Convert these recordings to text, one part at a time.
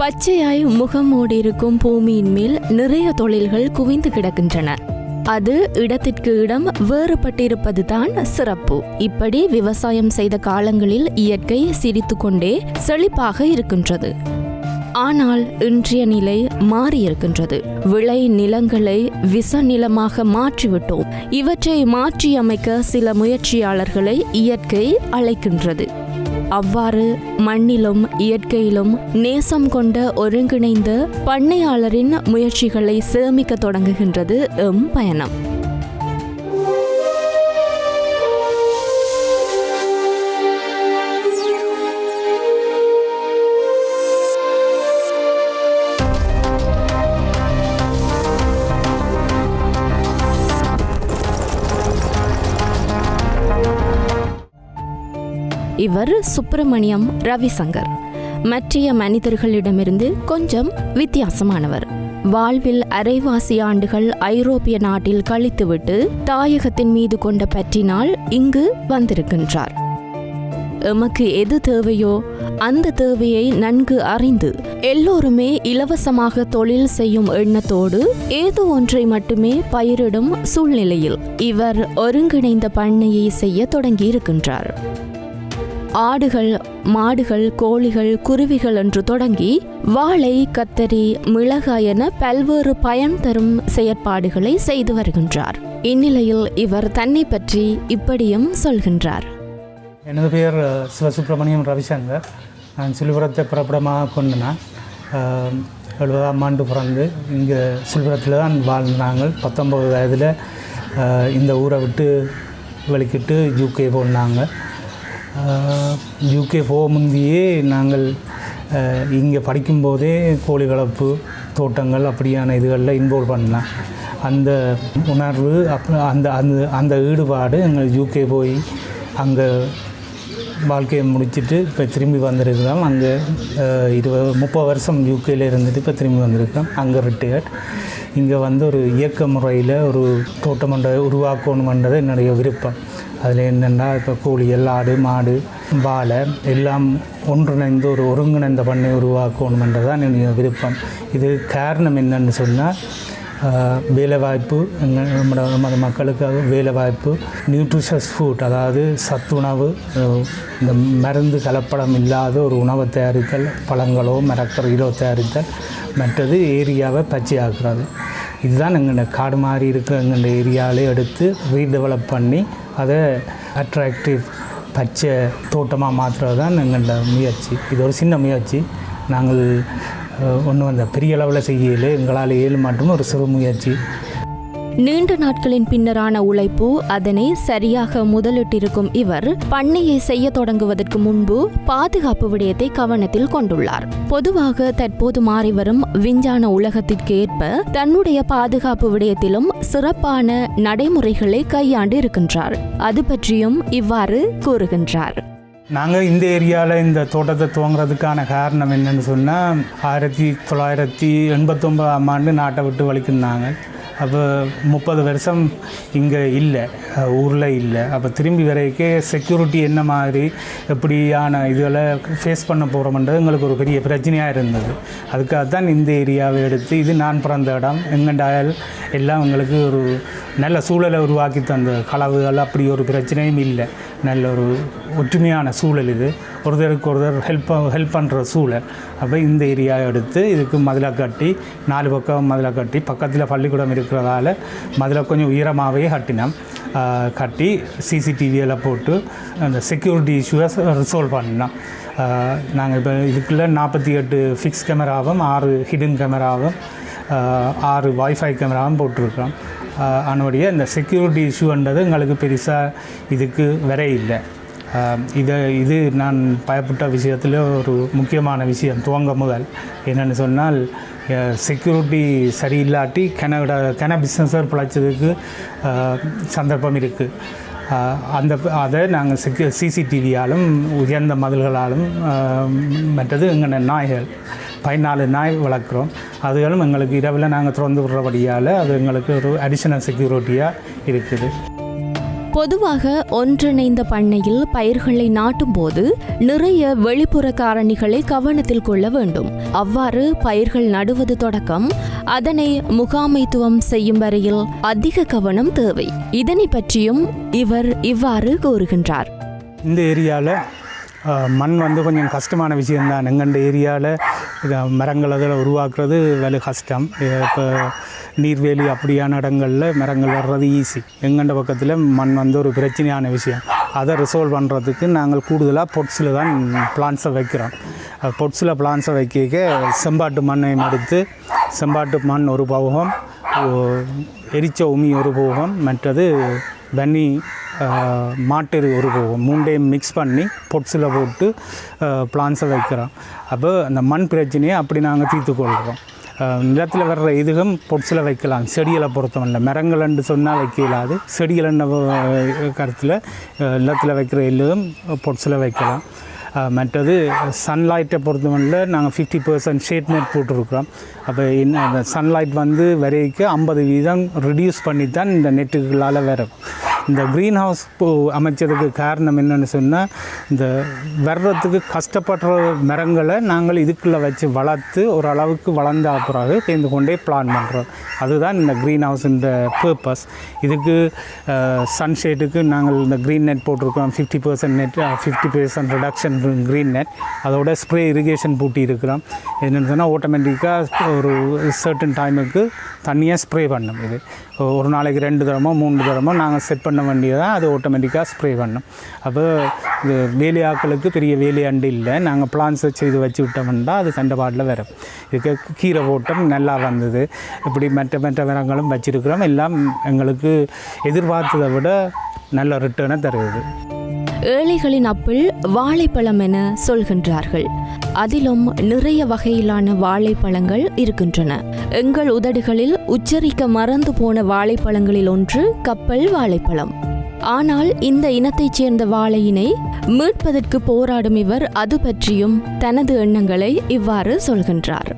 பச்சையாய் முகம் மூடியிருக்கும் பூமியின் மேல் நிறைய தொழில்கள் குவிந்து கிடக்கின்றன. அது இடத்திற்கு இடம் வேறுபட்டிருப்பது தான் சிறப்பு. இப்படி விவசாயம் செய்த காலங்களில் இயற்கை சிரித்துக்கொண்டே செழிப்பாக இருக்கின்றது. ஆனால் இன்றைய நிலை மாறியிருக்கின்றது. விளை நிலங்களை விச நிலமாக மாற்றிவிட்டோம். இவற்றை மாற்றியமைக்க சில முயற்சியாளர்களை இயற்கை அழைக்கின்றது. அவ்வாறு மண்ணிலும் இயற்கையிலும் நேசம் கொண்ட ஒருங்கிணைந்த பண்ணையாளரின் முயற்சிகளை சேமிக்க தொடங்குகின்றது எம் பயணம். இவர் சுப்பிரமணியம் ரவிசங்கர். மற்றைய மனிதர்களிடமிருந்து கொஞ்சம் வித்தியாசமானவர். வாழ்வில் அரைவாசி ஆண்டுகள் ஐரோப்பிய நாட்டில் கழித்துவிட்டு தாயகத்தின் மீது கொண்ட பற்றினால் இங்கு வந்திருக்கின்றார். எமக்கு எது தேவையோ அந்த தேவையை நன்கு அறிந்து எல்லோருமே இலவசமாக தொழில் செய்யும் எண்ணத்தோடு ஏதோ ஒன்றை மட்டுமே பயிரிடும் சூழ்நிலையில் இவர் ஒருங்கிணைந்த பண்ணையை செய்ய தொடங்கியிருக்கின்றார். ஆடுகள் மாடுகள் கோழிகள் குருவிகள் என்று தொடங்கி வாழை கத்தரி மிளகாய் என பல்வேறு பயன் தரும் செயற்பாடுகளை செய்து வருகின்றார். இந்நிலையில் இவர் தன்னை பற்றி இப்படியும் சொல்கின்றார். எனது பெயர் அஹ், சிவசுப்பிரமணியம் ரவிசங்கர். நான் சிலுவரத்தை பிறப்பிடமாக கொண்டு நான் எழுபதாம் ஆண்டு பிறந்து இங்கே சிலுவரத்தில் தான் வாழ்ந்து நாங்கள். பத்தொம்பது வயதில் இந்த ஊரை விட்டு வெளிக்கிட்டு யூகே போனாங்க. யூகே போக முந்தியே நாங்கள் இங்கே படிக்கும்போதே கோழி வளர்ப்பு தோட்டங்கள் அப்படியான இதுகளில் இன்வால்வ் பண்ணலாம். அந்த உணர்வு அப் அந்த அந்த அந்த ஈடுபாடு எங்கள் யூகே போய் அங்கே வாழ்க்கையை முடிச்சுட்டு இப்போ திரும்பி வந்திருக்கிறோம். அங்கே இருபது முப்பது வருஷம் யூகேல இருந்துட்டு இப்போ திரும்பி வந்திருக்கோம். அங்கே ரிட்டையர்ட் இங்கே வந்து ஒரு இயக்க முறையில் ஒரு தோட்டம் ஒன்றை உருவாக்கணுமன்றது என்னுடைய விருப்பம். அதில் என்னென்னா இப்போ கோழிகள் ஆடு மாடு வாழை எல்லாம் ஒன்றிணைந்து ஒரு ஒருங்கிணைந்த பண்ணை உருவாக்கணுமென்றது தான் என்னுடைய விருப்பம். இது காரணம் என்னென்னு சொன்னால் வேலைவாய்ப்பு எங்கள் மத நமது மக்களுக்காக வேலைவாய்ப்பு நியூட்ரிஷஸ் ஃபுட் அதாவது சத்துணவு இந்த மருந்து கலப்படம் இல்லாத ஒரு உணவை தயாரித்தல் பழங்களோ மரக்கறிகளோ தயாரித்தல் மற்றது ஏரியாவை பச்சையாக்குறது. இதுதான் எங்கள் காடு மாதிரி இருக்கிற எங்கள் ஏரியாவிலே எடுத்து ரீடெவலப் பண்ணி அதை அட்ராக்டிவ் பச்சை தோட்டமாக மாற்றுறது தான் எங்களோட முயற்சி. இது ஒரு சின்ன முயற்சி. நாங்கள் ஒன்றும் அந்த பெரிய அளவில் செய்யலை எங்களால் ஏழு மட்டும் ஒரு சிறு முயற்சி. நீண்ட நாட்களின் பின்னரான உழைப்பு அதனை சரியாக முதலிட்டிருக்கும் இவர் பண்ணையை செய்ய தொடங்குவதற்கு முன்பு பாதுகாப்பு விடயத்தை கவனத்தில் கொண்டுள்ளார். பொதுவாக தற்போது மாறிவரும் விஞ்ஞான உலகத்திற்கு ஏற்ப தன்னுடைய பாதுகாப்பு விடயத்திலும் சிறப்பான நடைமுறைகளை கையாண்டு இருக்கின்றார் அது பற்றியும் இவ்வாறு கூறுகின்றார். நாங்கள் இந்த ஏரியாவில் இந்த தோட்டத்தை துவங்குறதுக்கான காரணம் என்னன்னு சொன்னால் ஆயிரத்தி தொள்ளாயிரத்தி எண்பத்தொம்பதாம் ஆண்டு நாட்டை விட்டு வலிக்குனாங்க அப்போ முப்பது வருஷம் இங்கே இல்லை ஊரில் இல்லை. அப்போ திரும்பி வரைக்கே செக்யூரிட்டி என்ன மாதிரி எப்படியான இதுகளை ஃபேஸ் பண்ண போகிறோம்ன்றது எங்களுக்கு ஒரு பெரிய பிரச்சனையாக இருந்தது. அதுக்காக தான் இந்த ஏரியாவை எடுத்து இது நான் பிறந்த இடம். எங்கண்டாயல் எல்லாம் எங்களுக்கு ஒரு நல்ல சூழலை உருவாக்கி தந்த களவுகள் அப்படி ஒரு பிரச்சனையும் இல்லை. நல்ல ஒரு ஒற்றுமையான சூழல் இது. ஒருத்தருக்கு ஒருத்தர் ஹெல்ப் ஹெல்ப் பண்ணுற சூழல். அப்போ இந்த ஏரியாவை எடுத்து இதுக்கு மதிலை கட்டி நாலு பக்கம் மதிலை கட்டி பக்கத்தில் பள்ளிக்கூடம் இருக்கிறதால மதிலை கொஞ்சம் உயரமாகவே கட்டினோம். கட்டி சிசிடிவியெல்லாம் போட்டு அந்த செக்யூரிட்டி இஷ்யூவை ரிசால்வ் பண்ணோம் நாங்கள் இப்போ இதுக்குள்ளே நாற்பத்தி எட்டு ஃபிக்ஸ் கேமராவும் ஆறு ஹிடன் கேமராவும் ஆறு வைஃபை கேமராவும் போட்டிருக்கிறோம் அதனுடைய இந்த செக்யூரிட்டி இஷ்யூன்றது எங்களுக்கு பெருசாக இதுக்கு வர இல்லை. இதை இது நான் பயப்பட்ட விஷயத்தில் ஒரு முக்கியமான விஷயம் துவங்க முதல். என்னென்னு சொன்னால் செக்யூரிட்டி சரியில்லாட்டி கனட கன பிஸ்னஸர் பிழைச்சதுக்கு சந்தர்ப்பம் இருக்குது அந்த அதை நாங்கள் சிக்க சிசிடிவியாலும் உயர்ந்த மதில்களாலும் மற்றது எங்கள் நாய்கள் பதினாலு நாய் வளர்க்குறோம். அதுகளும் எங்களுக்கு இரவில் நாங்கள் திறந்து விடுறபடியால் அது எங்களுக்கு ஒரு அடிஷனல் செக்யூரிட்டியாக இருக்குது. பொதுவாக ஒன்றிணைந்த பண்ணையில் பயிர்களை நாட்டும் போது நிறைய வெளிப்புற காரணிகளை கவனத்தில் கொள்ள வேண்டும். அவ்வாறு பயிர்கள் நடுவது தொடக்கம் அதனை முகாமைத்துவம் செய்யும் வரையில் அதிக கவனம் தேவை. இதனை பற்றியும் இவர் இவ்வாறு கூறுகின்றார். இந்த ஏரியாவில் மண் வந்து கொஞ்சம் கஷ்டமான விஷயம்தான். எங்கண்ட ஏரியாவில் இதை மரங்கள் அதில் உருவாக்குறது வேலை கஷ்டம். இப்போ நீர்வேலி அப்படியான இடங்களில் மரங்கள் வர்றது ஈஸி எங்கண்ட பக்கத்தில் மண் வந்து ஒரு பிரச்சனையான விஷயம். அதை ரிசால்வ் பண்ணுறதுக்கு நாங்கள் கூடுதலாக பொட்ஸில் தான் பிளான்ஸை வைக்கிறோம். பொட்ஸில் பிளான்ஸை வைக்க செம்பாட்டு மண்ணை எடுத்து செம்பாட்டு மண் ஒரு போகம் எரிச்ச உமி ஒரு போகம் மற்றது பன்னி மாட்டெரு ஒரு போகம் மூண்டையும் மிக்ஸ் பண்ணி பொட்ஸில் போட்டு பிளான்ஸை வைக்கிறோம். அப்போ அந்த மண் பிரச்சனையை அப்படி நாங்கள் தீர்த்துக்கொள்கிறோம் கொள்கிறோம். நிலத்தில் வர்ற இதுவும் பொட்ஸில் வைக்கலாம். செடிகளை பொறுத்தவரை மரங்கள்னு சொன்னால் வைக்க இயலாது. கருத்தில் நிலத்தில் வைக்கிற எல்லும் பொட்ஸில் வைக்கலாம். மற்றது சன்லைட்டை பொறுத்தவரையில் நாங்கள் ஃபிஃப்டி பர்சன்ட் ஷேட் நெட் போட்டிருக்கிறோம். அப்போ என்ன அந்த சன்லைட் வந்து வரைக்கும் ஐம்பது வீதம் ரிடியூஸ் பண்ணி தான் இந்த நெட்டுகளால் வரும் இந்த க்ரீன் ஹவுஸ் அமைச்சதுக்கு காரணம் என்னென்னு சொன்னால் இந்த வர்றதுக்கு கஷ்டப்படுற மரங்களை நாங்கள் இதுக்குள்ளே வச்சு வளர்த்து ஒரு அளவுக்கு வளர்ந்த பிறகு சேர்ந்து கொண்டே பிளான் பண்ணுறோம் அதுதான் இந்த க்ரீன் ஹவுஸின்ற பர்பஸ் இதுக்கு சன்ஷேட்டுக்கு நாங்கள் இந்த க்ரீன் நெட் போட்டிருக்கோம். Fifty percent net fifty percent reduction green net அதோட ஸ்ப்ரே இரிகேஷன் பூட்டி இருக்கிறோம். என்னென்னு சொன்னால் ஆட்டோமேட்டிக்காக ஒரு சர்டன் டைமுக்கு தண்ணியாக ஸ்ப்ரே பண்ணும் இது. ஒரு நாளைக்கு ரெண்டு தரமோ மூணு தரமோ நாங்கள் செட் பண்ணி வேண்டியதான் அது ஆட்டோமேட்டிக்காக ஸ்ப்ரே பண்ணும். அப்போ இது வேலையாக்களுக்கு பெரிய வேலையாண்டு இல்லை. நாங்கள் பிளான்ஸை செய்து வச்சு விட்டோம்னா அது சண்டைப்பாட்டில் வரும். இதுக்கு கீரை போட்டம் நல்லா வந்தது. இப்படி மற்ற மற்ற மரங்களும் வச்சுருக்கிறோம். எல்லாம் எங்களுக்கு எதிர்பார்த்ததை விட நல்ல ரிட்டர்னை தருது. ஏழைகளின் அப்பிள் வாழைப்பழம் என சொல்கின்றார்கள். அதிலும் நிறைய வகையிலான வாழைப்பழங்கள் இருக்கின்றன. எங்கள் உதடுகளில் உச்சரிக்க மறந்து போன வாழைப்பழங்களில் ஒன்று கப்பல் வாழைப்பழம். ஆனால் இந்த இனத்தைச் சேர்ந்த வாழையினை மீட்பதற்கு போராடும் இவர் அது பற்றியும் தனது எண்ணங்களை இவ்வாறு சொல்கின்றார்.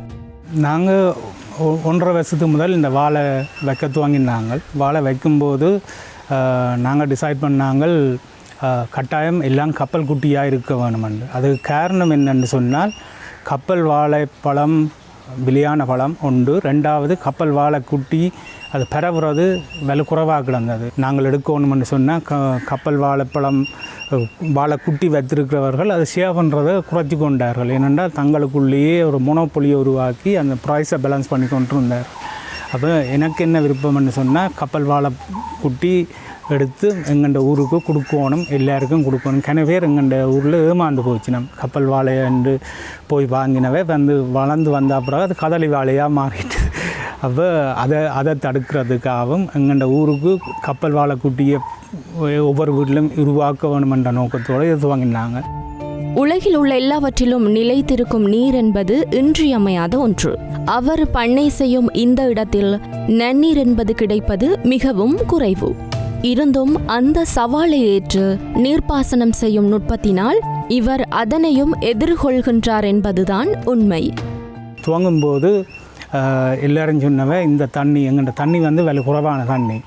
நாங்கள் ஒன்றரை வருஷத்துக்கு முதல் இந்த வாழை வைக்க துவங்கினாங்கள் வாழை வைக்கும்போது நாங்கள் டிசைட் பண்ணாங்கள் கட்டாயம் எல்லாம் கப்பல் குட்டியாக இருக்க வேணுமென்று. அதுக்கு காரணம் என்னென்னு சொன்னால் கப்பல் வாழைப்பழம் விலையான பழம் உண்டு. ரெண்டாவது கப்பல் வாழை குட்டி அது பெறவுறது விலை குறைவாக கிடந்தது. நாங்கள் எடுக்கணும்னு சொன்னால் க கப்பல் வாழைப்பழம் வாழை வாழைக்குட்டி வைத்திருக்கிறவர்கள் அது ஷேர் பண்ணுறதை குறைச்சி கொண்டார்கள். ஏனென்றால் தங்களுக்குள்ளேயே ஒரு மொனோப்பொலியை உருவாக்கி அந்த ப்ரைஸை பேலன்ஸ் பண்ணி கொண்டு இருந்தார் அப்போ எனக்கு என்ன விருப்பம்னு சொன்னால் கப்பல் வாழை குட்டி எடுத்து எங்கண்ட ஊருக்கு கொடுக்கணும் எல்லாருக்கும் கொடுக்கணும். கிண பேர் ஊரில் ஏமாந்து போச்சு கப்பல் வாழை என்று போய் வாங்கினவே வந்து வளர்ந்து வந்த பிறகு அது கதலி வாழையாக மாறிட்டு. அப்போ அதை அதை தடுக்கிறதுக்காகவும் எங்கண்ட ஊருக்கு கப்பல் வாழை குட்டியை ஒவ்வொரு வீட்டிலும் உருவாக்க வேணுமென்ற நோக்கத்தோடு இது வாங்கினாங்க. உலகில் உள்ள எல்லாவற்றிலும் நிலைத்திருக்கும் நீர் என்பது இன்றியமையாத ஒன்று. அவர் பண்ணை செய்யும் இந்த இடத்தில் நன்னீர் என்பது கிடைப்பது மிகவும் குறைவு. இருந்தும் அந்த சவாலை ஏற்று நீர்ப்பாசனம் செய்யும் நுட்பத்தினால் இவர் அதனையும் எதிர்கொள்கின்றார் என்பதுதான் உண்மை. துவங்கும்போது எல்லாரும் சொன்னவ இந்த தண்ணி எங்கள்கிட்ட தண்ணி வந்து விலை குறைவான தண்ணி.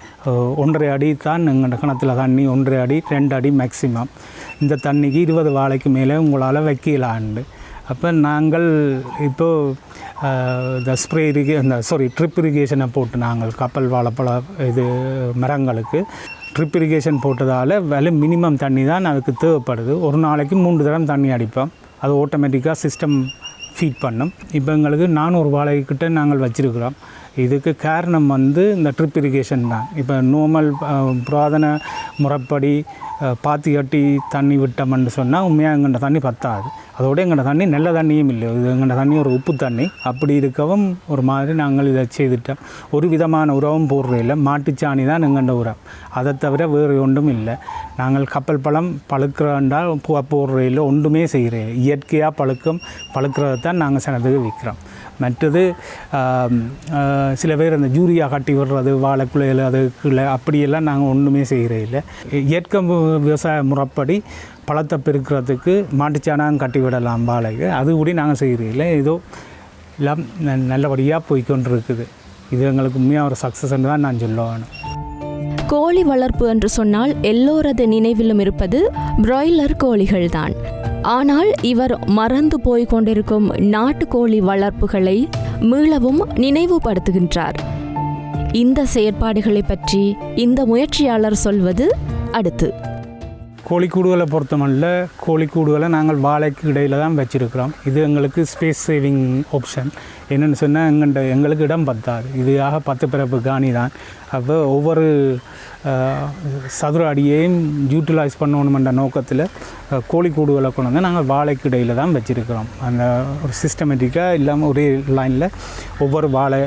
ஒன்றரை அடி தான் எங்கள்கிட்ட கிணத்துல தண்ணி ஒன்றரை அடி ரெண்டு அடி மேக்சிமம் இந்த தண்ணிக்கு இருபது வாழைக்கு மேலே உங்களால் வைக்கலாண்டு. அப்போ நாங்கள் இப்போது இந்த ஸ்ப்ரே இரிகே இந்த சாரி ட்ரிப் இரிகேஷனை போட்டு நாங்கள் கப்பல் வாழைப்பழ இது மரங்களுக்கு ட்ரிப் இரிகேஷன் போட்டதால் விலை மினிமம் தண்ணி தான் அதுக்கு தேவைப்படுது. ஒரு நாளைக்கு மூன்று தரம் தண்ணி அடிப்போம். அது ஆட்டோமேட்டிக்காக சிஸ்டம் ஃபீட் பண்ணும். இப்போ எங்களுக்கு நானூறு வாழைக்கிட்ட நாங்கள் வச்சுருக்கிறோம். இதுக்கு காரணம் வந்து இந்த ட்ரிப் இரிகேஷன் தான். இப்போ நோமல் புராதன முறைப்படி பாத்தி கட்டி தண்ணி விட்டோம்னு சொன்னால் உண்மையாக எங்கள்கிட்ட தண்ணி பத்தாது. அதோட எங்கள்ட தண்ணி நல்ல தண்ணியும் இல்லை. இது எங்கள்ட தண்ணி ஒரு உப்பு தண்ணி. அப்படி இருக்கவும் ஒரு மாதிரி நாங்கள் இதை செய்துட்டோம். ஒரு விதமான உரமும் போடுறதில்லை மாட்டுச்சாணி தான் எங்கள்ட உரம். அதை தவிர வேறு ஒன்றும் இல்லை. நாங்கள் கப்பல் பழம் பழுக்கிறண்டா பூ போடுறதில்லை ஒன்றுமே செய்கிறேன் இயற்கையாக பழுக்கம் பழுக்கிறத தான் நாங்கள் சிலதுக்கு விற்கிறோம் மற்றது சில பேர் அந்த ஜூரியா கட்டி விடுறது வாழைக்குலையில் அதுக்குள்ள அப்படியெல்லாம் நாங்கள் ஒன்றுமே செய்கிறே இல்லை. இயற்கை விவசாய முறைப்படி பழத்தை பெருக்கிறதுக்கு மாட்டுச்சாணம் கட்டி விடலாம் வாழைக்கு அது கூட நாங்கள் செய்கிறதில்ல ஏதோ எல்லாம் ந- நல்லபடியாக போய்க்கொண்டு இருக்குது இது எங்களுக்கு உண்மையாக ஒரு சக்ஸஸ்ன்னு தான் நான் சொல்லுவேன் கோழி வளர்ப்பு என்று சொன்னால் எல்லோரது நினைவிலும் இருப்பது பிராய்லர் கோழிகள் தான் ஆனால் இவர் மறந்து போய் கொண்டிருக்கும் நாட்டுக்கோழி வளர்ப்புகளை மீளவும் நினைவுபடுத்துகின்றார். இந்த செயற்பாடுகளை பற்றி இந்த முயற்சியாளர் சொல்வது அடுத்து. கோழிக்கூடுகளை பொறுத்தமல்ல கோழிக்கூடுகளை நாங்கள் வாழைக்கு இடையில தான் வச்சுருக்கிறோம். இது எங்களுக்கு ஸ்பேஸ் சேவிங் ஆப்ஷன் என்னென்னு சொன்னால் எங்கள்கிட்ட எங்களுக்கு இடம் பத்தாது. இதுக்காக பத்து பிறப்பு காணி தான் அப்போ ஒவ்வொரு சதுர அடியையும் யூட்டிலைஸ் பண்ணணுமென்ற நோக்கத்தில் கோழிக்கூடுகளை கொண்டு வந்து நாங்கள் வாழைக்கு இடையில் தான் வச்சுருக்கிறோம். அந்த ஒரு சிஸ்டமேட்டிக்காக இல்லாமல் ஒரே லைனில் ஒவ்வொரு வாழை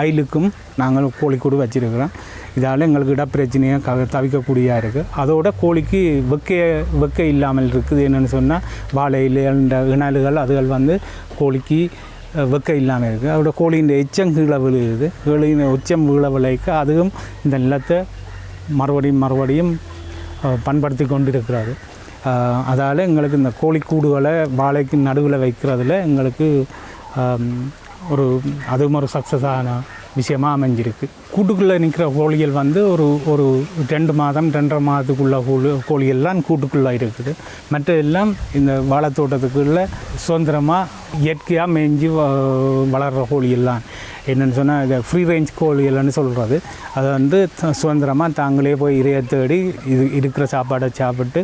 ஆயிலுக்கும் நாங்கள் கோழிக்கூடு வச்சுருக்கிறோம். இதால் எங்களுக்கு இடப்பிரச்சனையை க தவிர்க்கக்கூடியதாக இருக்குது அதோட கோழிக்கு வெக்கை வெக்கை இல்லாமல் இருக்குது. என்னென்னு சொன்னால் வாழையில் இந்த இணல்கள் அதுகள் வந்து கோழிக்கு வெக்க இல்லாமல் இருக்குது அதோட கோழியின் எச்சம் கீழே விழுகுது. கோழியின் உச்சம் கீழே விளைக்க அதுவும் இந்த நிலத்தை மறுபடியும் மறுபடியும் பண்படுத்தி கொண்டு இருக்கிறது அதால் எங்களுக்கு இந்த கோழிக்கூடுகளை வாழைக்கு நடுவில் வைக்கிறதுல எங்களுக்கு ஒரு அதுவும் ஒரு சக்ஸஸான விஷயமாக அமைஞ்சிருக்கு. கூட்டுக்குள்ளே நிற்கிற கோழிகள் வந்து ஒரு ஒரு ரெண்டு மாதம் ரெண்டரை மாதத்துக்குள்ள கோழி கோழிகள்லாம் கூட்டுக்குள்ளே இருக்குது. மற்ற எல்லாம் இந்த வாழைத்தோட்டத்துக்குள்ள சுதந்திரமாக இயற்கையாக மேய்ஞ்சி வ- வளர்கிற கோழிகள்லாம் என்னென்னு சொன்னால் இதை ஃப்ரீ ரேஞ்ச் கோழிகள்னு சொல்கிறது அதை வந்து சுதந்திரமாக தாங்களே போய் இறைய தேடி இது இருக்கிற சாப்பாடை சாப்பிட்டு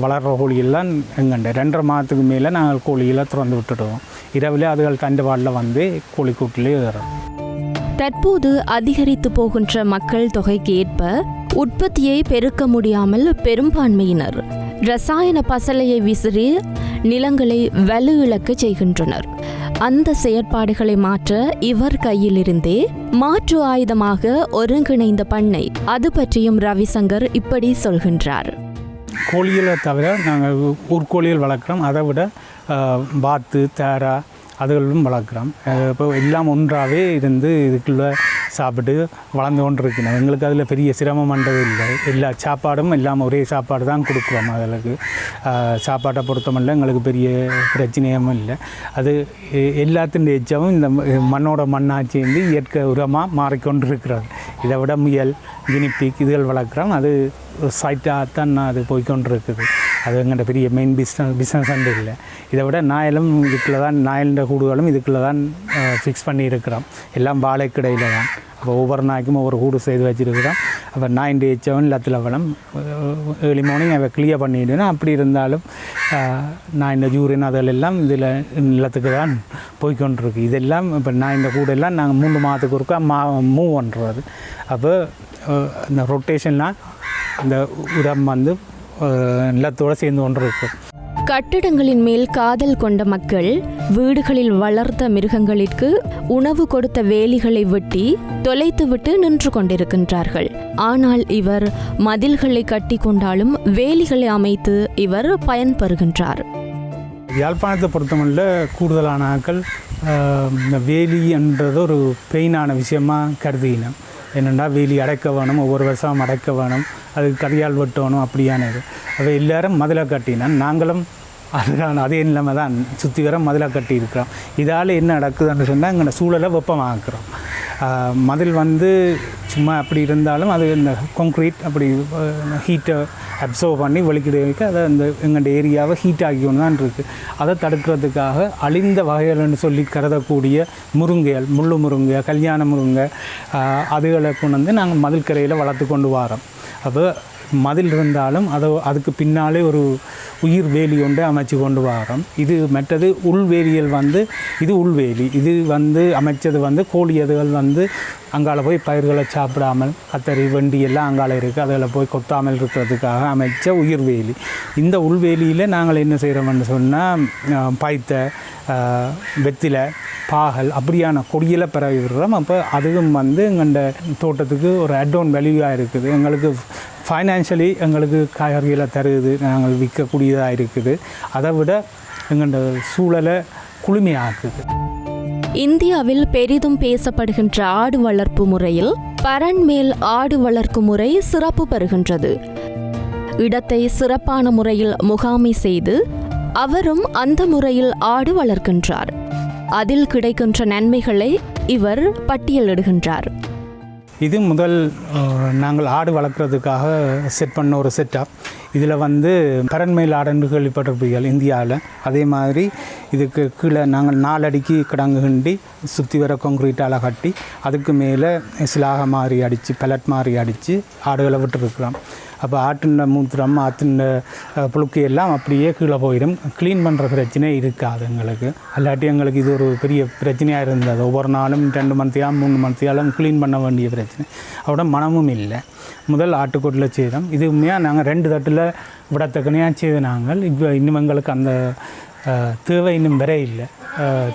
வளர்கிற கோழிகள்லாம் எங்கண்ட. ரெண்டரை மாதத்துக்கு மேலே நாங்கள் கோழிகளை திறந்து விட்டுடுவோம். இரவில் அதுகள் கண்டுபாடில் வந்து கோழிக்கூட்டிலே ஏறும். தற்போது அதிகரித்து போகின்ற மக்கள் தொகைக்கு ஏற்ப உற்பத்தியை பெருக்க முடியாமல் பெரும்பான்மையினர் ரசாயன பசலையை விசிறி நிலங்களை வலு இழக்க செய்கின்றனர். அந்த செயற்பாடுகளை மாற்ற இவர் கையிலிருந்தே மாற்று ஆயுதமாக ஒருங்கிணைந்த பண்ணை அது பற்றியும் ரவிசங்கர் இப்படி சொல்கின்றார். கோழிகளை தவிர நாங்கள் ஊர்கோழிகள் வளர்க்குறோம். அதை விட வாத்து தேரா அதுகளும் வளர்க்குறோம். இப்போ எல்லாம் ஒன்றாகவே இருந்து இதுக்குள்ளே சாப்பிட்டு வளர்ந்து கொண்டு இருக்கணும் எங்களுக்கு அதில் பெரிய சிரமம்ன்றது இல்லை. எல்லா சாப்பாடும் எல்லாம் ஒரே சாப்பாடு தான் கொடுக்குறோம் அதுகளுக்கு. சாப்பாட்டை பொறுத்தமல்ல எங்களுக்கு பெரிய பிரச்சனையும் இல்லை. அது எல்லாத்தின் எச்சமும் இந்த ம- மண்ணோட மண்ணாக சேர்ந்து இயற்கை உரமாக மாறிக்கொண்டு இருக்கிறது இதை விட முயல் கினிப்பிக் இதுகள் வளர்க்குறோம். அது சைட்டாக தான் அது போய்க்கொண்டு இருக்குது அது எங்கள்கிட்ட பெரிய மெயின் பிஸ்னஸ் பிஸ்னஸ் அண்டு இல்லை. இதை விட நாயலும் இதுக்குள்ள தான் நாயலின்ற கூடுகளும் இதுக்குள்ளே தான் ஃபிக்ஸ் பண்ணி இருக்கிறோம் எல்லாம் வாழைக்கிடையில் தான். அப்போ ஒவ்வொரு நாய்க்கும் ஒவ்வொரு கூடு செய்து வச்சுருக்கிறோம் அப்போ நாயின் செவன் லத்தில் வளம் ஏர்லி மார்னிங் அவை கிளியர் பண்ணிவிடுவேன் அப்படி இருந்தாலும் நான் இந்த ஜூரின் அதெல்லாம் இதில் நிலத்துக்கு தான் போய்க்கொண்டிருக்கு இதெல்லாம் இப்போ நாயின் கூடெல்லாம் நாங்கள் மூணு மாதத்துக்கு ஒருக்கா மா மூவ் பண்ணுறது அப்போ இந்த ரொட்டேஷன்லாம் இந்த உரம் வந்து நிலத்தோடு சேர்ந்து கொண்டு இருக்கும் கட்டிடங்களின் மேல் காதல் கொண்ட மக்கள் வீடுகளில் வளர்த்த மிருகங்களிற்கு உணவு கொடுத்த வேலிகளை வெட்டி தொலைத்துவிட்டு நின்று கொண்டிருக்கின்றார்கள். ஆனால் இவர் மதில்களை கட்டி கொண்டாலும் வேலிகளை அமைத்து இவர் பயன்பெறுகின்றார். யாழ்ப்பாணத்தை பொறுத்தமல்ல கூடுதலான ஆட்கள் ஆஹ், இந்த வேலி என்றது ஒரு பெயினான விஷயமா கருதினோம் என்னென்னா வேலி அடைக்க வேணும் ஒவ்வொரு வருஷம் அடைக்க வேணும் அதுக்கு கரியால் வெட்டணும் அப்படியானது. அதை எல்லாரும் மதில கட்டினோம் நாங்களும் அதுதான் அதே நிலைமை தான் சுற்றி வர மதிலை கட்டி இருக்கிறோம் இதால் என்ன நடக்குதுன்னு சொன்னால் எங்களை சூழலை வெப்பமாக்குறோம். மதில் வந்து சும்மா அப்படி இருந்தாலும் அது இந்த கான்க்ரீட் அப்படி ஹீட்டை அப்சர்வ் பண்ணி வெளிக்கிட அதை அந்த எங்கள் ஏரியாவை ஹீட் ஆகிக்கணும் தான் இருக்குது அதை தடுக்கிறதுக்காக அழிந்த வகைகள்னு சொல்லி கருதக்கூடிய முருங்கைகள் முள்ளு முருங்கை கல்யாண முருங்கை அதுகளை கொண்டு வந்து நாங்கள் மதில் கரையில் வளர்த்து கொண்டு வரோம். அப்போ மதில் இருந்தாலும் அதை அதுக்கு பின்னாலே ஒரு உயிர் வேலி ஒன்றை அமைச்சு கொண்டு வரோம். இது மற்றது உள்வேலியல் வந்து இது உள்வேலி. இது வந்து அமைச்சது வந்து கோழி அதுகள் வந்து அங்கால போய் பயிர்களை சாப்பிடாமல் கத்தரி வண்டி எல்லாம் அங்கால இருக்குது அதில் போய் கொத்தாமல் இருக்கிறதுக்காக அமைச்ச உயிர்வேலி. இந்த உள்வேலியில் நாங்கள் என்ன செய்கிறோம்னு சொன்னால் பாய்த்த வெத்தில வெத்திலை பாகல் அப்படியான கொடியில் பரவி விடுறோம். அப்போ அதுவும் வந்து எங்கள்ட தோட்டத்துக்கு ஒரு அட்வான் வேல்யூவாக இருக்குது. எங்களுக்கு ஃபைனான்ஷியலி எங்களுக்கு காய்கறிகளை தருது நாங்கள் விற்கக்கூடியதாக இருக்குது. அதை விட எங்களோட சூழலை குளுமையாக்குது. இந்தியாவில் பெரிதும் பேசப்படுகின்ற ஆடு வளர்ப்பு முறையில் பரண்மேல் ஆடு வளர்க்கும் முறை சிறப்பு பெறுகின்றது. இடத்தை சிறப்பான முறையில் முகாமை செய்து அவரும் அந்த முறையில் ஆடு வளர்க்கின்றார். அதில் கிடைக்கின்ற நன்மைகளை இவர் பட்டியலிடுகின்றார். இது முதல் நாங்கள் ஆடு வளர்க்குறதுக்காக செட் பண்ண ஒரு செட்டப் இதில் வந்து பரண்மையில் ஆடன்று கேள்விப்பட்டிருப்பீர்கள் இந்தியாவில் அதே மாதிரி இதுக்கு கீழே நாங்கள் நாலடிக்கு கிடங்கு கிண்டி சுற்றி வர கான்க்ரீட்டால் கட்டி அதுக்கு மேலே சிலாக மாதிரி அடித்து பெலட் மாதிரி அடித்து ஆடுகளை விட்டுருக்குறோம். அப்போ ஆட்டின மூத்திரம் ஆற்றின புழுக்கு எல்லாம் அப்படியே கீழே போயிடும். க்ளீன் பண்ணுற பிரச்சனை இருக்காது எங்களுக்கு. அல்லாட்டி எங்களுக்கு இது ஒரு பெரிய பிரச்சனையாக இருந்தது. ஒவ்வொரு நாளும் ரெண்டு மந்த்தியாக மூணு மந்த்தியாலும் க்ளீன் பண்ண வேண்டிய பிரச்சனை. அவட மனமும் இல்லை. முதல் ஆட்டுக்கொட்டில் செய்தோம் இது உண்மையாக நாங்கள் ரெண்டு தட்டில் விடத்தக்கனையாக செய்து நாங்கள். இப்போ இன்னும் எங்களுக்கு அந்த தேவை இன்னும் வரை இல்லை.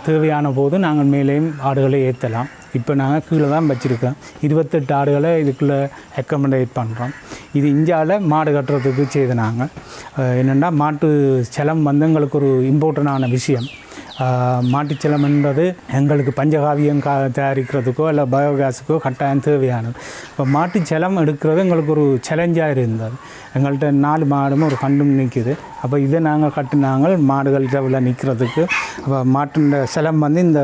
தேவையான போது நாங்கள் மேலேயும் ஆடுகளை ஏற்றலாம். இப்போ நாங்கள் கீழே தான் வச்சுருக்கோம். இருபத்தெட்டு ஆடுகளை இதுக்குள்ளே அக்கமடேட் பண்ணுறோம். இது இந்தியாவில் மாடு கட்டுறதுக்கு செய்து நாங்கள். என்னென்னா மாட்டு செலம் வந்து எங்களுக்கு ஒரு இம்பார்ட்டண்டான விஷயம். மாட்டுச்சலம் என்பது எங்களுக்கு பஞ்சகாவியம் கா தயாரிக்கிறதுக்கோ இல்லை பயோகேஸுக்கோ கட்டாயம் தேவையானது. இப்போ மாட்டுச்சலம் எடுக்கிறது எங்களுக்கு ஒரு சேலஞ்சாக இருந்தது. எங்கள்கிட்ட நாலு மாடும் ஒரு கண்டும் நிற்கிது அப்போ இதை நாங்கள் கட்டினாங்கள் மாடுகள் இரவில் நிற்கிறதுக்கு அப்போ மாட்டின் செலம் வந்து இந்த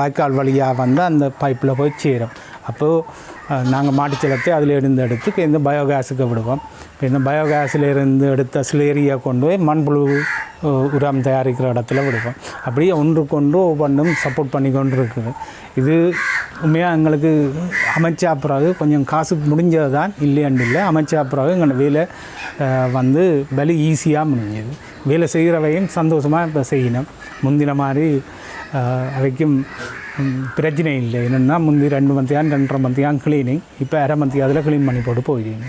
வாய்க்கால் வழியாக வந்து அந்த பைப்பில் போய் சேரும். அப்போது நாங்கள் மாட்டுச்சலத்தை அதில் இருந்து எடுத்து இந்த பயோகேஸுக்கு விடுவோம். இப்போ இந்த பயோகேஸில் இருந்து எடுத்த சிலேரியை கொண்டு போய் மண்புழு உரம் தயாரிக்கிற இடத்துல விடுவோம். அப்படியே ஒன்று கொண்டு ஒவ்வொன்றும் சப்போர்ட் பண்ணி கொண்டு இருக்குது இது உண்மையாக எங்களுக்கு அமைச்சா பிறகு கொஞ்சம் காசு முடிஞ்சது தான் இல்லையாண்டு இல்லை. அமைச்சா பிறகு எங்களோட வேலை வந்து வலி ஈஸியாக முடிஞ்சது. வேலை செய்கிறவையும் சந்தோஷமாக இப்போ செய்யணும். முந்தின மாதிரி அவைக்கும் பிரச்சனை இல்லை. என்னென்னா முந்தி ரெண்டு மந்தியான் ரெண்டரை மந்தியான் க்ளீனிங் இப்போ அரை மந்தி அதில் க்ளீன் பண்ணி போட்டு போயிடுவீங்க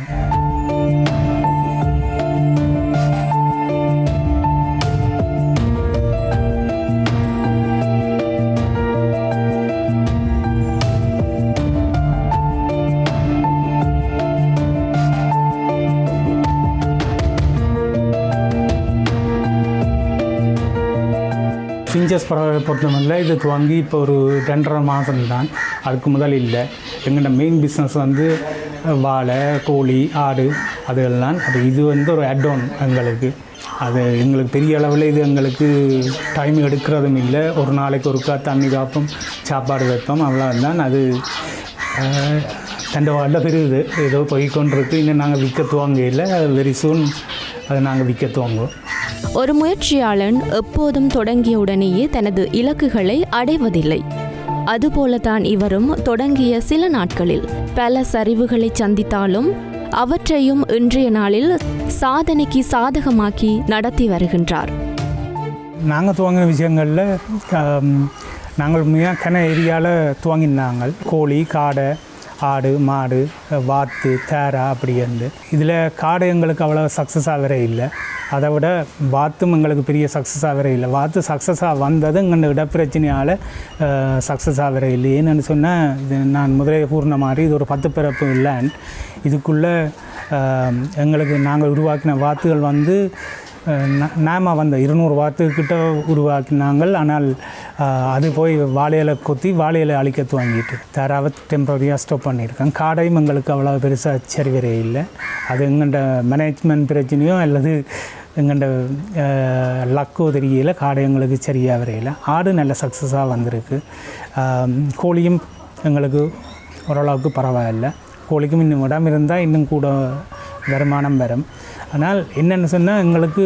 ஃபிஞ்சஸ் பறவை பொறுத்தவரையில் இது துவங்கி இப்போ ஒரு ரெண்டரை மாதம் தான். அதுக்கு முதல் இல்லை. எங்களோட மெயின் பிஸ்னஸ் வந்து வாழை கோழி ஆடு அதெல்லாம் அது இது வந்து ஒரு அட்வான் எங்களுக்கு. அது எங்களுக்கு பெரிய அளவில் இது எங்களுக்கு டைம் எடுக்கிறதும் இல்லை. ஒரு நாளைக்கு ஒருக்கா தண்ணி காப்போம் சாப்பாடு வைப்போம். அவ்வளோதான் அது தண்டை தண்டவாளில் பெருகுது. ஏதோ போய்க்கொண்டிருக்கு. இன்னும் நாங்கள் விற்க துவங்கையில் வெரி சூன் அதை நாங்கள் விற்க துவங்குவோம். ஒரு முயற்சியாளன் எப்போதும் தொடங்கியவுடனேயே தனது இலக்குகளை அடைவதில்லை. அதுபோலதான் இவரும் தொடங்கிய சில நாட்களில் பல சரிவுகளை சந்தித்தாலும் அவற்றையும் இன்றைய நாளில் சாதனைக்கு சாதகமாக்கி நடத்தி வருகின்றார். நாங்கள் துவங்கின விஷயங்களில் நாங்கள் உண்மையாக ஏரியாவில் துவங்கினாங்க கோழி காடை ஆடு மாடு வாத்து தேரா அப்படி இருந்து இதில் காடை எங்களுக்கு அவ்வளோ சக்ஸஸ் ஆகிற இல்லை. அதை விட வாத்தும் எங்களுக்கு பெரிய சக்ஸஸாக ஆகிற இல்லை. வாத்து சக்ஸஸாக வந்தது எங்கள் இடப்பிரச்சனையால் சக்ஸஸாக வேற இல்லை. ஏன்னு சொன்னால் இது நான் முதலே கூறின மாதிரி இது ஒரு பத்து பிறப்பு இல்லை இதுக்குள்ளே எங்களுக்கு நாங்கள் உருவாக்கின வாத்துகள் வந்து நாம வந்த இருநூறு வாத்துக்கிட்ட உருவாக்கினாங்கள். ஆனால் அது போய் வாழையில கொத்தி வாழையில அழிக்க துவங்கிட்டு தராவை டெம்பரரியாக ஸ்டாப் பண்ணியிருக்கேன். காடையும் எங்களுக்கு அவ்வளோ பெருசாக சரிவரே இல்லை. அது எங்கள்ட மேனேஜ்மெண்ட் பிரச்சனையோ அல்லது எங்கள்ட லக்கோ தெரியல. காடை எங்களுக்கு சரியாக வரையில. ஆடு நல்ல சக்ஸஸாக வந்திருக்கு. கோழியும் எங்களுக்கு ஓரளவுக்கு பரவாயில்லை. கோழிக்கும் இன்னும் இடம் இருந்தால் இன்னும் கூட வருமானம் வரும். ஆனால் என்னென்னு சொன்னால் எங்களுக்கு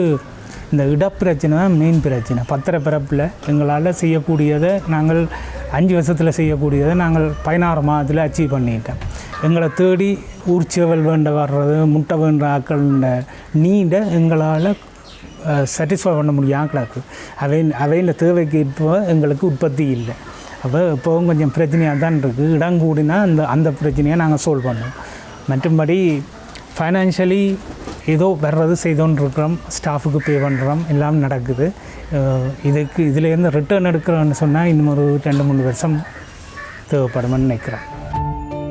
இந்த இடப்பிரச்சனை தான் மெயின் பிரச்சனை. பத்திர பிறப்பில் எங்களால் செய்யக்கூடியதை நாங்கள் அஞ்சு வருஷத்தில் செய்யக்கூடியதை நாங்கள் பதினாறு மாதத்தில் அச்சீவ் பண்ணிட்டோம். எங்களை தேடி ஊர்ச்சேவல் வேண்ட வர்றது முட்டை வேண்ட ஆக்கள் நீண்ட எங்களால் சாட்டிஸ்ஃபை பண்ண முடியும். ஆக்களாக்கு அவை அவையில் தேவைக்கு இப்போ எங்களுக்கு உற்பத்தி இல்லை. அப்போ இப்போவும் கொஞ்சம் பிரச்சனையாக தான் இருக்குது இடம் கூடினா அந்த அந்த பிரச்சனையை நாங்கள் சால்வ் பண்ணுவோம். மற்றும்படி ஃபைனான்ஷியலி ஏதோ வர்றது செய்தோன்னு இருக்கிறோம். ஸ்டாஃபுக்கு பே பண்ணுறோம் எல்லாம் நடக்குது. இதுக்கு இதுலேருந்து ரிட்டர்ன் எடுக்கிறோன்னு சொன்னால் இன்னும் ஒரு ரெண்டு மூணு வருஷம் தேவைப்படும்னு நினைக்கிறேன்.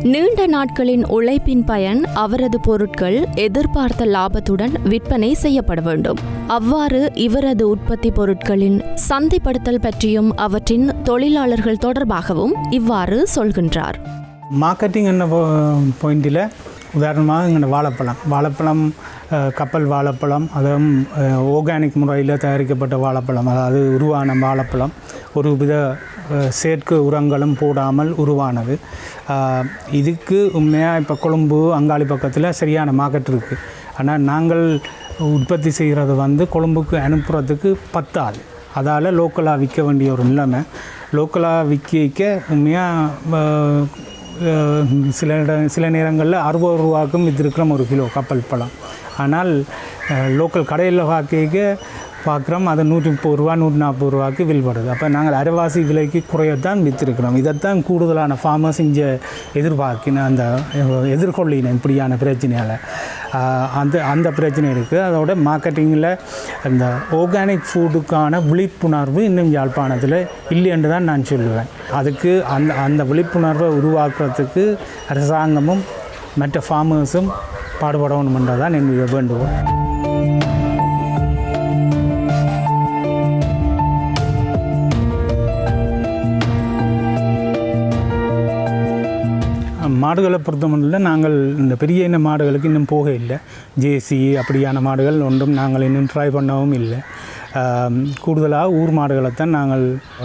நீண்ட நாட்களின் உழைப்பின் பயன் அவரது பொருட்கள் எதிர்பார்த்த லாபத்துடன் விற்பனை செய்யப்பட வேண்டும். அவ்வாறு இவரது உற்பத்தி பொருட்களின் சந்தைப்படுத்தல் பற்றியும் அவற்றின் தொழிலாளர்கள் தொடர்பாகவும் இவ்வாறு சொல்கின்றார். மார்க்கெட்டிங் என்ன பாயிண்டில் உதாரணமாக இங்கே வாழைப்பழம். வாழைப்பழம் கப்பல் வாழைப்பழம் அதுவும் ஆர்கானிக் முறையில் தயாரிக்கப்பட்ட வாழைப்பழம். அதாவது உருவான வாழைப்பழம். ஒரு வித செயற்கை உரங்களும் போடாமல் உருவானது. இதுக்கு உண்மையாக இப்போ கொழும்பு அங்காளி பக்கத்தில் சரியான மார்க்கெட் இருக்குது ஆனால் நாங்கள் உற்பத்தி செய்கிறது வந்து கொழும்புக்கு அனுப்புகிறதுக்கு பத்தாது. அதால் லோக்கலாக விற்க வேண்டிய ஒரு நிலைமை. லோக்கலாக விற்க விற்க உண்மையாக சில இட சில நேரங்களில் அறுபது ரூபாக்கும் வித்திருக்கிறோம் ஒரு கிலோ கப்பல் பழம். ஆனால் லோக்கல் கடையில் பார்க்க பார்க்குறோம் அது நூற்றி முப்பது ரூபா நூற்றி நாற்பது ரூபாய்க்கு வில்படுது. அப்போ நாங்கள் அரைவாசி விலைக்கு குறையத்தான் விற்றுருக்கிறோம் இதைத்தான் கூடுதலான ஃபார்மர்ஸ் இங்கே எதிர்பார்க்கின அந்த எதிர்கொள்ளின இப்படியான பிரச்சனையால். அந்த அந்த பிரச்சனை இருக்குது அதோட மார்க்கெட்டிங்கில் அந்த ஆர்கானிக் ஃபுட்டுக்கான விழிப்புணர்வு இன்னும் யாழ்ப்பாணத்தில் இல்லைன்னு தான் நான் சொல்லுவேன். அதுக்கு அந்த அந்த விழிப்புணர்வை உருவாக்குறதுக்கு அரசாங்கமும் மற்ற ஃபார்மர்ஸும் பாடுபடணுமென்றதான் என்னுடைய வேண்டுகோள். மாடுகளை பொறுத்தமட்டில் நாங்கள் இந்த பெரிய இன மாடுகளுக்கு இன்னும் போக இல்லை. ஜேசி அப்படியான மாடுகள் ஒன்றும் நாங்கள் இன்னும் ட்ரை பண்ணவும் இல்லை. கூடுதலாக ஊர் மாடுகளைத்தான் நாங்கள்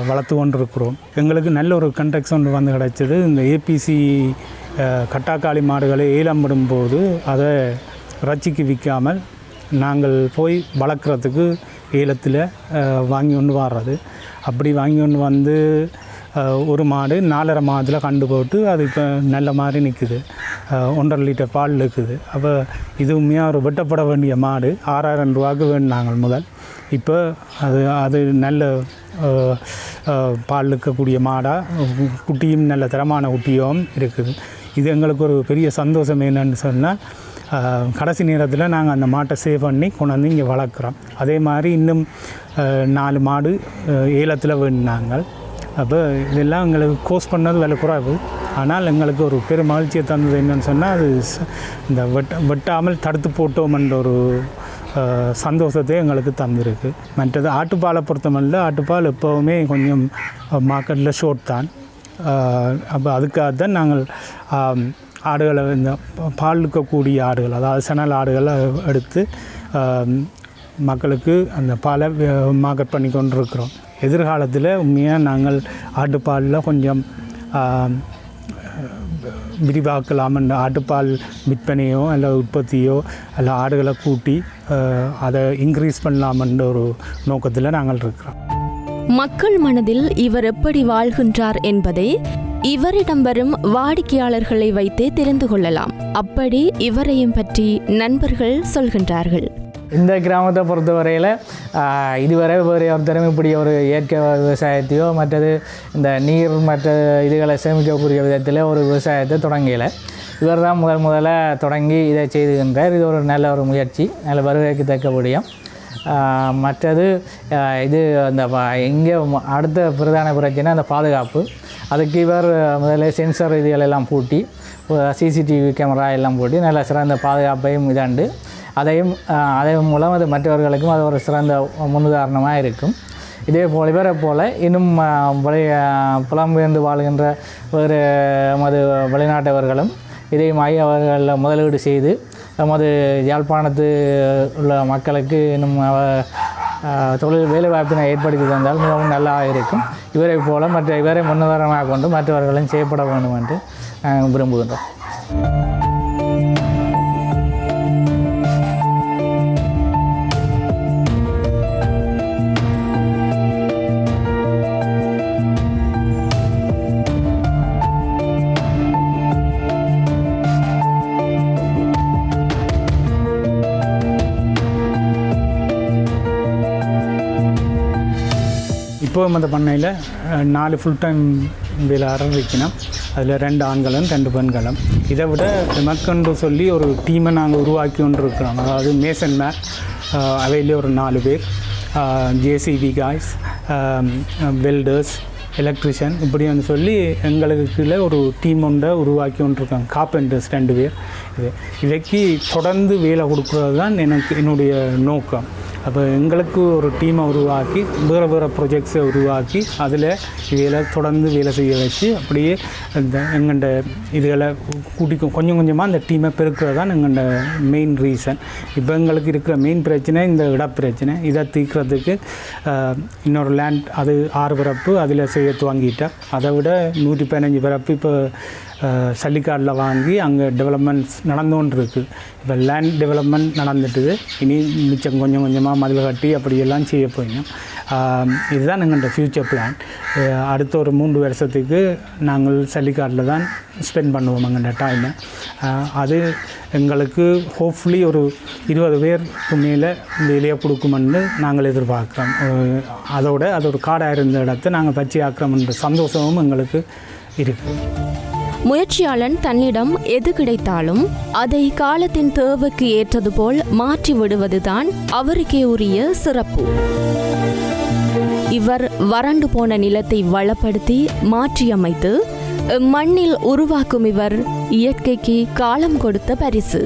வளர்த்து கொண்டிருக்கிறோம். எங்களுக்கு நல்ல ஒரு கண்டெக்ஸ் ஒன்று வந்து கிடைச்சது. இந்த ஏபிசி கட்டாக்காளி மாடுகளை ஏலம் விடும்போது அதை ரச்சிக்கு விற்காமல் நாங்கள் போய் வளர்க்குறதுக்கு ஏலத்தில் வாங்கி கொண்டு வர்றது. அப்படி வாங்கி கொண்டு வந்து ஒரு மாடு நாலரை மாதத்தில் கண்டு போட்டு அது இப்போ நல்ல மாதிரி நிற்குது ஒன்றரை லிட்டர் பால் இருக்குது அப்போ இது உண்மையாக ஒரு வெட்டப்பட வேண்டிய மாடு. ஆறாயிரம் ரூபாய்க்கு வேணுனாங்க முதல். இப்போ அது அது நல்ல பால் இருக்கக்கூடிய மாடாக குட்டியும் நல்ல தரமான குட்டியும் இருக்குது. இது எங்களுக்கு ஒரு பெரிய சந்தோஷம் என்னன்னு சொன்னால் கடைசி நேரத்தில் நாங்கள் அந்த மாட்டை சேவ் பண்ணி கொண்டாந்து இங்கே வளர்க்குறோம். அதே மாதிரி இன்னும் நாலு மாடு ஏலத்தில் வேணுனாங்க. அப்போ இதெல்லாம் எங்களுக்கு கோர்ஸ் பண்ணது விலை குறைவு. ஆனால் எங்களுக்கு ஒரு பெரும் மகிழ்ச்சியை தந்தது என்னன்னு சொன்னால் அது இந்த வெட்ட வெட்டாமல் தடுத்து போட்டோம்ன்ற ஒரு சந்தோஷத்தை எங்களுக்கு தந்திருக்கு. மற்றது ஆட்டுப்பாலை பொறுத்தமல்ல ஆட்டுப்பால் எப்போவுமே கொஞ்சம் மார்க்கெட்டில் ஷோர்ட் தான். அப்போ அதுக்காக தான் நாங்கள் ஆடுகளை இந்த பால் இருக்கக்கூடிய ஆடுகள் அதாவது சணல் ஆடுகளை எடுத்து மக்களுக்கு அந்த பாலை மார்க்கெட் பண்ணி கொண்டு இருக்கிறோம் எதிர்காலத்தில் உண்மையாக நாங்கள் ஆட்டுப்பாலில் கொஞ்சம் விரிவாக்கலாம் என்ற ஆட்டுப்பால் விற்பனையோ அல்ல உற்பத்தியோ அல்ல ஆடுகளை கூட்டி அதை இன்க்ரீஸ் பண்ணலாமென்ற ஒரு நோக்கத்தில் நாங்கள் இருக்கிறோம். மக்கள் மனதில் இவர் எப்படி வாழ்கின்றார் என்பதை இவரிடம் வரும் வாடிக்கையாளர்களை வைத்தே தெரிந்து கொள்ளலாம். அப்படி இவரையும் பற்றி நண்பர்கள் சொல்கின்றார்கள். இந்த கிராமத்தை பொறுத்தவரையில் இதுவரை ஒரு ஒருத்தரும் இப்படி ஒரு இயற்கை விவசாயத்தையோ மற்றது இந்த நீர் மற்ற இதுகளை சேமிக்கக்கூடிய விதத்தில் ஒரு விவசாயத்தை தொடங்கலை. இவர் தான் முதல் முதல்ல தொடங்கி இதை செய்துகின்றார் இது ஒரு நல்ல ஒரு முயற்சி நல்ல வருகைக்கு முடியும் மற்றது இது அந்த இங்கே அடுத்த பிரதான பிரச்சனை அந்த பாதுகாப்பு. அதுக்கு இவர் முதல்ல சென்சார் இதுகளெல்லாம் பூட்டி சிசிடிவி கேமரா எல்லாம் போட்டு நல்ல சிறந்த பாதுகாப்பையும் இதாண்டு அதையும் அதை அதன் மூலம் அது மற்றவர்களுக்கும் அது ஒரு சிறந்த முன்னுதாரணமாக இருக்கும். இதே போல் இவரை போல் இன்னும் வழி புலம்பெயர்ந்து வாழ்கின்ற வேறு மது வெளிநாட்டவர்களும் இதையுமாகி அவர்களில் முதலீடு செய்து நமது யாழ்ப்பாணத்து உள்ள மக்களுக்கு இன்னும் தொழில் வேலைவாய்ப்பினை ஏற்படுத்தி தந்தால் மிகவும் நல்லா இருக்கும். இவரை போல மற்ற இவரை முன்னுதாரணமாக கொண்டு மற்றவர்களும் செய்யப்பட வேண்டும் என்று விரும்புகின்றோம். அந்த பண்ணையில் நாலு ஃபுல் டைம் வேலை வைக்கணும் அதில் ரெண்டு ஆண்களும் ரெண்டு பெண்களும். இதை விட எமக்கென்று சொல்லி ஒரு டீமை நாங்கள் உருவாக்கி கொண்டு இருக்கிறோம். அதாவது மேசன் மேர் அவையிலே ஒரு நாலு பேர். ஜேசிபி காய்ஸ் வெல்டர்ஸ் எலக்ட்ரிஷியன் இப்படின்னு சொல்லி எங்களுக்கு கீழே ஒரு டீம் ஒன்றை உருவாக்கி கொண்டிருக்காங்க கார்பெண்டர்ஸ் ரெண்டு பேர். இது இதைக்கு தொடர்ந்து வேலை கொடுக்குறது தான் எனக்கு என்னுடைய நோக்கம். அப்போ எங்களுக்கு ஒரு டீமை உருவாக்கி வேறு வேறு ப்ரொஜெக்ட்ஸை உருவாக்கி அதில் இதில் தொடர்ந்து வேலை செய்ய வச்சு அப்படியே இந்த எங்கள்ட இதுகளை கூட்டிக்கும் கொஞ்சம் கொஞ்சமாக அந்த டீமை பெருக்கிறது தான் எங்கள்ட மெயின் ரீசன் இப்போ எங்களுக்கு இருக்கிற மெயின் பிரச்சனை இந்த இடப்பிரச்சனை. இதை தீர்க்கிறதுக்கு இன்னொரு லேண்ட் அது ஆறு பிறப்பு அதில் செய்ய துவங்கிட்டேன் அதை விட நூற்றி பதினஞ்சு பிறப்பு இப்போ சல்லிக்காடில் வாங்கி அங்கே டெவலப்மெண்ட்ஸ் நடந்துகிட்டு இருக்குது இப்போ லேண்ட் டெவலப்மெண்ட் நடந்துட்டுது இனி மிச்சம் கொஞ்சம் கொஞ்சமாக மதில் கட்டி அப்படியெல்லாம் செய்ய போயிடும். இதுதான் எங்கள்கிட்ட ஃப்யூச்சர் பிளான் அடுத்த ஒரு மூன்று வருஷத்துக்கு நாங்கள் சல்லிக்காட்டில் தான் ஸ்பெண்ட் பண்ணுவோம் எங்கள்கிட்ட டைமை அது எங்களுக்கு ஹோப்ஃபுல்லி ஒரு இருபது பேருக்கு மேலே வெளியே கொடுக்குமென்னு நாங்கள் எதிர்பார்க்குறோம். அதோட அது ஒரு காடாக இருந்த இடத்த நாங்கள் பச்சை ஆக்கிறோம்ன்ற சந்தோஷமும் எங்களுக்கு இருக்குது முயற்சியாளன் தன்னிடம் எது கிடைத்தாலும் அதை காலத்தின் தேவைக்கு ஏற்றது போல் மாற்றி விடுவதுதான் அவருக்கே உரிய சிறப்பு. இவர் வறண்டு போன நிலத்தை வளப்படுத்தி மாற்றியமைத்து மண்ணில் உருவாக்கும் இவர் இயற்கைக்கு காலம் கொடுத்த பரிசு.